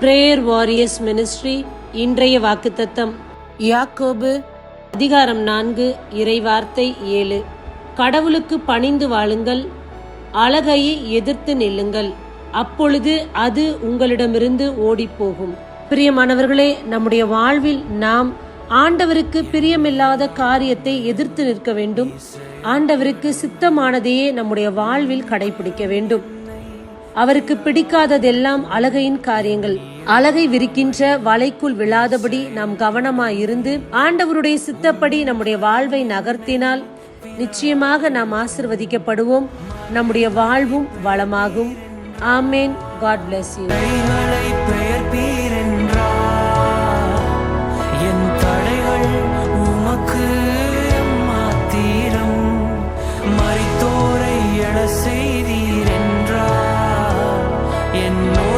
Prayer warriors ministry இன்றைய வாக்குத்தத்தம். யாக்கோபு அதிகாரம் நான்கு இறைவார்த்தை ஏழு. கடவுளுக்கு பணிந்து வாழுங்கள் அழகையை எதிர்த்து நில்லுங்கள். அப்பொழுது அது உங்களிடமிருந்து ஓடிப்போகும். பிரியமானவர்களே நம்முடைய வாழ்வில் நாம் ஆண்டவருக்கு பிரியமில்லாத காரியத்தை எதிர்த்து நிற்க வேண்டும். ஆண்டவருக்கு சித்தமானதையே நம்முடைய வாழ்வில் கடைபிடிக்க வேண்டும். அவருக்கு பிடிக்காததெல்லாம் அழகையின் காரியங்கள். அழகை விரிக்கின்ற வலைக்குள் விழாதபடி நாம் கவனமாயிருந்து ஆண்டவருடைய சித்தப்படி நம்முடைய வாழ்வை நகர்த்தினால் நிச்சயமாக நாம் ஆசிர்வதிக்கப்படுவோம். நம்முடைய வாழ்வும் வளமாகும். Amen. God bless you in no